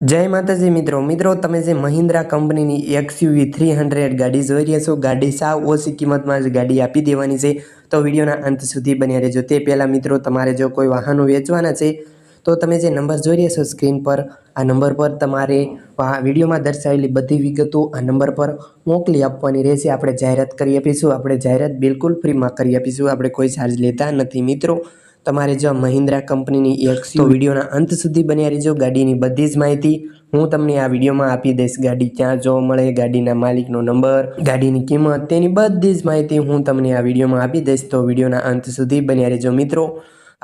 જય માતાજી મિત્રો. મિત્રો, તમે જે મહિન્દ્રા કંપનીની એક્સયુવી થ્રી હંડ્રેડ ગાડી જોઈ રહ્યા છો, ગાડી સાવ ઓછી કિંમતમાં જ ગાડી આપી દેવાની છે. તો વિડીયોના અંત સુધી બન્યા રહેજો. તે પહેલાં મિત્રો, તમારે જો કોઈ વાહનો વેચવાના છે, તો તમે જે નંબર જોઈ રહ્યા છો સ્ક્રીન પર, આ નંબર પર તમારે વિડીયોમાં દર્શાવેલી બધી વિગતો આ નંબર પર મોકલી આપવાની રહેશે. આપણે જાહેરાત કરી આપીશું. આપણે જાહેરાત બિલકુલ ફ્રીમાં કરી આપીશું. આપણે કોઈ ચાર્જ લેતા નથી મિત્રો. તમારે જો મહિન્દ્રા કંપનીની એક તો વિડીયોના અંત સુધી બન્યા રહેજો. ગાડીની બધી જ માહિતી હું તમને આ વિડીયોમાં આપી દઈશ. ગાડી ક્યાં જોવા મળે ગાડીના માલિકનો નંબર ગાડીની કિંમત તેની બધી જ માહિતી હું તમને આ વિડીયોમાં આપી દઈશ. તો વિડીયોના અંત સુધી બન્યા રહેજો મિત્રો.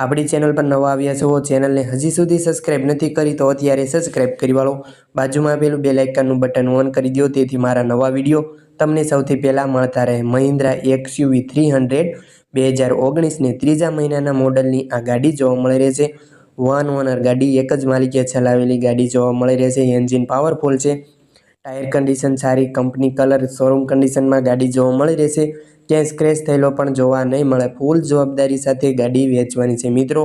આપણી ચેનલ પર નવા આવ્યા છો, ચેનલને હજી સુધી સબસ્ક્રાઈબ નથી કરી તો અત્યારે સબસ્ક્રાઈબ કરી વાળો. બાજુમાં આપેલું બે લાઇકનનું બટન ઓન કરી દો તેથી મારા નવા વીડિયો તમને સૌથી પહેલાં મળતા રહે. મહિન્દ્રા એક્સયુવી થ્રી હંડ્રેડ બે હજાર ઓગણીસને ત્રીજા મહિનાના મોડલની આ ગાડી જોવા મળી રહેશે વન ઓનર ગાડી, એક જ માલિકે ચલાવેલી ગાડી જોવા મળી રહેશે એન્જિન પાવરફુલ છે. ટાયર કન્ડિશન સારી કંપની કલર શોરૂમ કન્ડિશનમાં ગાડી જોવા મળી રહેશે. ક્યાંય સ્ક્રેચ થયેલો પણ જોવા નહીં મળે. ફૂલ જવાબદારી સાથે ગાડી વેચવાની છે. મિત્રો,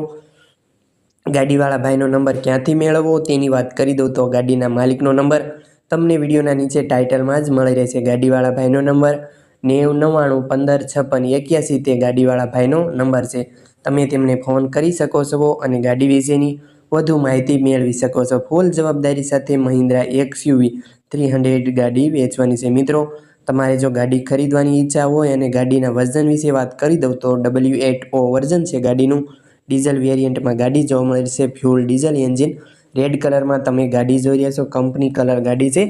ગાડીવાળા ભાઈનો નંબર ક્યાંથી મેળવવો તેની વાત કરી દઉં તો ગાડીના માલિકનો નંબર તમને વિડીયોના નીચે ટાઇટલમાં જ મળી રહેશે. ગાડીવાળા ભાઈનો નંબર નેવ નવ્વાણું પંદર છપ્પન એક્યાસી તે ગાડીવાળા ભાઈનો નંબર છે. તમે તેમને ફોન કરી શકો છો અને ગાડી વિશેની વધુ માહિતી મેળવી શકો છો. ફૂલ જવાબદારી સાથે મહિન્દ્રા એક્સયુવી થ્રી હંડ્રેડ ગાડી વેચવાની છે. મિત્રો, તમારે જો ગાડી ખરીદવાની ઈચ્છા હોય અને ગાડીના વર્ઝન વિશે વાત કરી દઉં તો ડબલ્યુ એટ ઓ વર્ઝન છે ગાડીનું. ડીઝલ વેરિયન્ટમાં ગાડી જોવા મળે છે. Fuel diesel engine. રેડ કલરમાં તમે ગાડી જોઈ રહ્યા છો. કંપની કલર ગાડી છે.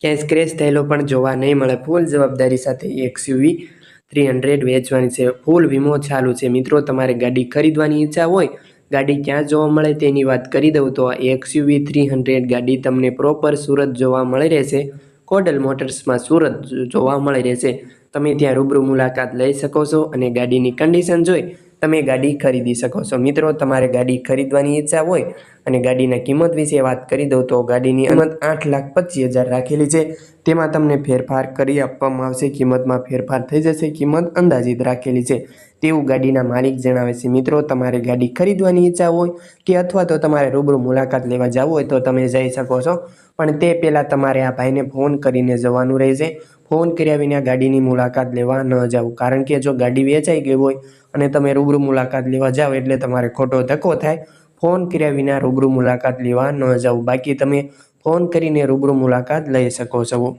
ક્યાંય સ્ક્રેચ થયેલો પણ જોવા નહીં મળે. ફૂલ જવાબદારી સાથે એક્સયુવી થ્રી હંડ્રેડ વેચવાની છે. ફૂલ વીમો ચાલુ છે. મિત્રો, તમારે ગાડી ખરીદવાની ઈચ્છા હોય ગાડી ક્યાં જોવા મળે તેની વાત કરી દઉં તો આ એક્સયુવી થ્રી હંડ્રેડ ગાડી તમને પ્રોપર સુરત જોવા મળી રહેશે. કોડલ મોટર્સમાં સુરત જોવા મળી રહેશે. તમે ત્યાં રૂબરૂ મુલાકાત લઈ શકો છો અને ગાડીની કન્ડિશન જોઈ તમે ગાડી ખરીદી શકો છો. મિત્રો, તમારે ગાડી ખરીદવાની ઈચ્છા હોય અને ગાડીના કિંમત વિશે વાત કરી દઉં તો ગાડીની કિંમત આઠ લાખ પચીસ હજાર રાખેલી છે. તેમાં તમને ફેરફાર કરી આપવામાં આવશે. કિંમતમાં ફેરફાર થઈ જશે. કિંમત અંદાજિત રાખેલી છે. તેવું ગાડીના માલિક જણાવે છે. મિત્રો, તમારે ગાડી ખરીદવાની ઈચ્છા હોય કે અથવા તો તમારે રૂબરૂ મુલાકાત લેવા જવું હોય તો તમે જઈ શકો છો. પણ તે પહેલાં તમારે આ ભાઈને ફોન કરીને જવાનું રહેશે. ફોન કર્યા વિના ગાડીની મુલાકાત લેવા ન જાઓ કારણ કે જો ગાડી વેચાઈ ગઈ હોય અને તમે રૂબરૂ મુલાકાત લેવા જાઓ એટલે તમારે ખોટો ધક્કો થાય. ફોન કર્યા વિના રૂબરૂ મુલાકાત લેવા ન જાઓ. બાકી તમે ફોન કરીને રૂબરૂ મુલાકાત લઈ શકો છો.